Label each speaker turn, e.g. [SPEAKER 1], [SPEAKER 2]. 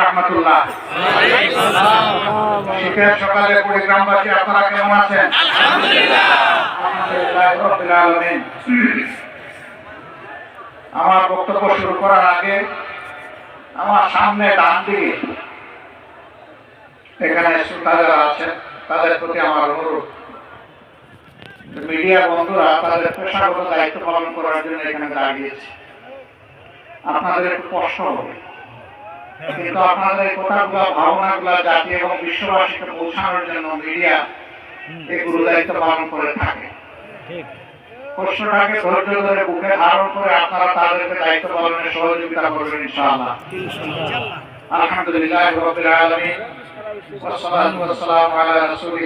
[SPEAKER 1] রহমতুল্লাহ। শীতের সকালে কুড়িগ্রামবাসী আপনারা কেমন আছেন? আলহামদুলিল্লাহ। রাব্বিল আলামিন। আমার বক্তব্য শুরু করার আগে আমার সামনে ডান দিকে এখানে শ্রোতা যারা আছেন তাদের প্রতি আমার অনুরোধ। মিডিয়া বন্ধুরা তাদের পেশাগত দায়িত্ব পালন করার জন্য এখানে দাঁড়িয়েছে। আপনাদের একটু কষ্ট হবে। কিন্তু আপনাদের এই কথাগুলো ভাবনাগুলো জাতি এবং বিশ্ববাসীকে পৌঁছানোর জন্য মিডিয়া এই গুরু দায়িত্ব পালন করে থাকে কষ্টটাকে ধৈর্য ধরে বুকে ধারণ করে আপনারা তাদেরকে দায়িত্ব পালনে সহযোগিতা করবেন ইনশাআল্লাহ আলহামদুলিল্লাহ রবিল আলমিন والصلاة والسلام على رسوله